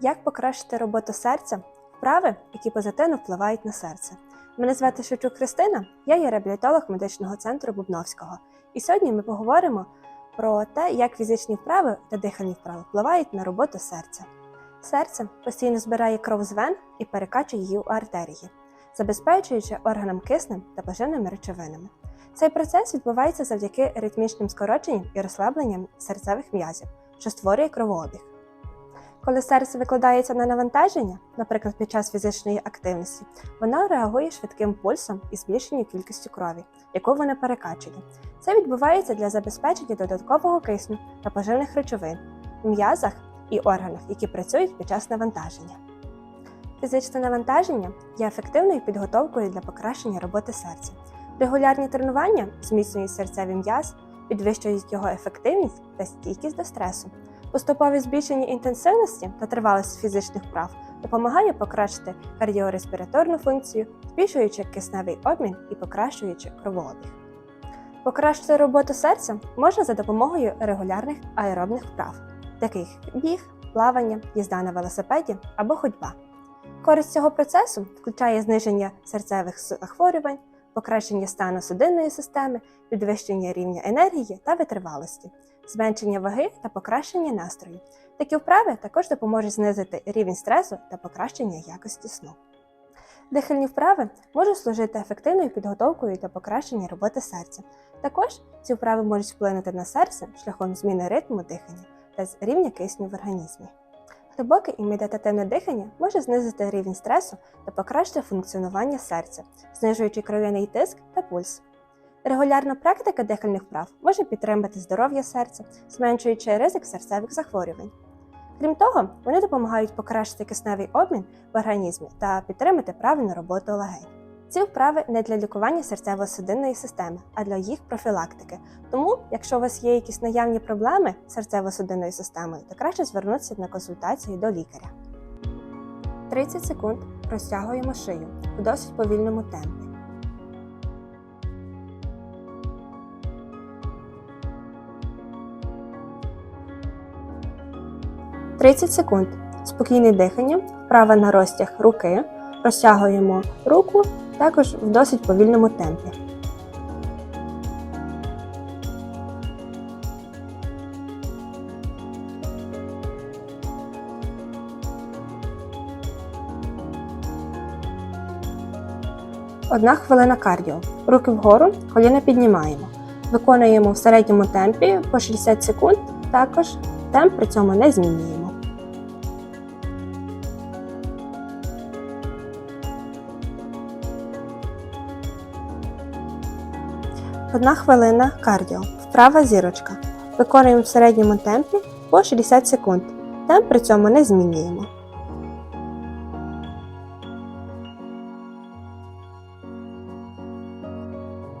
Як покращити роботу серця? Вправи, які позитивно впливають на серце. Мене звати Шевчук Христина, я є реабілітолог медичного центру Бубновського. І сьогодні ми поговоримо про те, як фізичні вправи та дихальні вправи впливають на роботу серця. Серце постійно збирає кров з вен і перекачує її у артерії, забезпечуючи органам киснем та поживними речовинами. Цей процес відбувається завдяки ритмічним скороченням і розслабленням серцевих м'язів, що створює кровообіг. Коли серце викладається на навантаження, наприклад, під час фізичної активності, воно реагує швидким пульсом і збільшенню кількістю крові, яку воно перекачує. Це відбувається для забезпечення додаткового кисню та поживних речовин в м'язах і органах, які працюють під час навантаження. Фізичне навантаження є ефективною підготовкою для покращення роботи серця. Регулярні тренування зміцнюють серцевий м'яз, підвищують його ефективність та стійкість до стресу. Поступове збільшення інтенсивності та тривалості фізичних вправ допомагає покращити кардіореспіраторну функцію, збільшуючи кисневий обмін і покращуючи кровообіг. Покращити роботу серця можна за допомогою регулярних аеробних вправ, таких як біг, плавання, їзда на велосипеді або ходьба. Користь цього процесу включає зниження серцевих захворювань, покращення стану судинної системи, підвищення рівня енергії та витривалості, зменшення ваги та покращення настрою. Такі вправи також допоможуть знизити рівень стресу та покращення якості сну. Дихальні вправи можуть служити ефективною підготовкою для покращення роботи серця. Також ці вправи можуть вплинути на серце шляхом зміни ритму дихання та рівня кисню в організмі. Глибоке і медитативне дихання може знизити рівень стресу та покращити функціонування серця, знижуючи кров'яний тиск та пульс. Регулярна практика дихальних вправ може підтримати здоров'я серця, зменшуючи ризик серцевих захворювань. Крім того, вони допомагають покращити кисневий обмін в організмі та підтримати правильну роботу легень. Ці вправи не для лікування серцево-судинної системи, а для їх профілактики. Тому, якщо у вас є якісь наявні проблеми з серцево-судинною системою, то краще звернутися на консультацію до лікаря. 30 секунд розтягуємо шию в досить повільному темпі. Тридцять секунд. Спокійне дихання, вправа на розтяг руки. Розтягуємо руку також в досить повільному темпі. Одна хвилина кардіо. Руки вгору, коліна піднімаємо. Виконуємо в середньому темпі по 60 секунд. Також темп при цьому не змінюємо. Одна хвилина кардіо. Вправа зірочка. Виконуємо в середньому темпі по 60 секунд. Темп при цьому не змінюємо.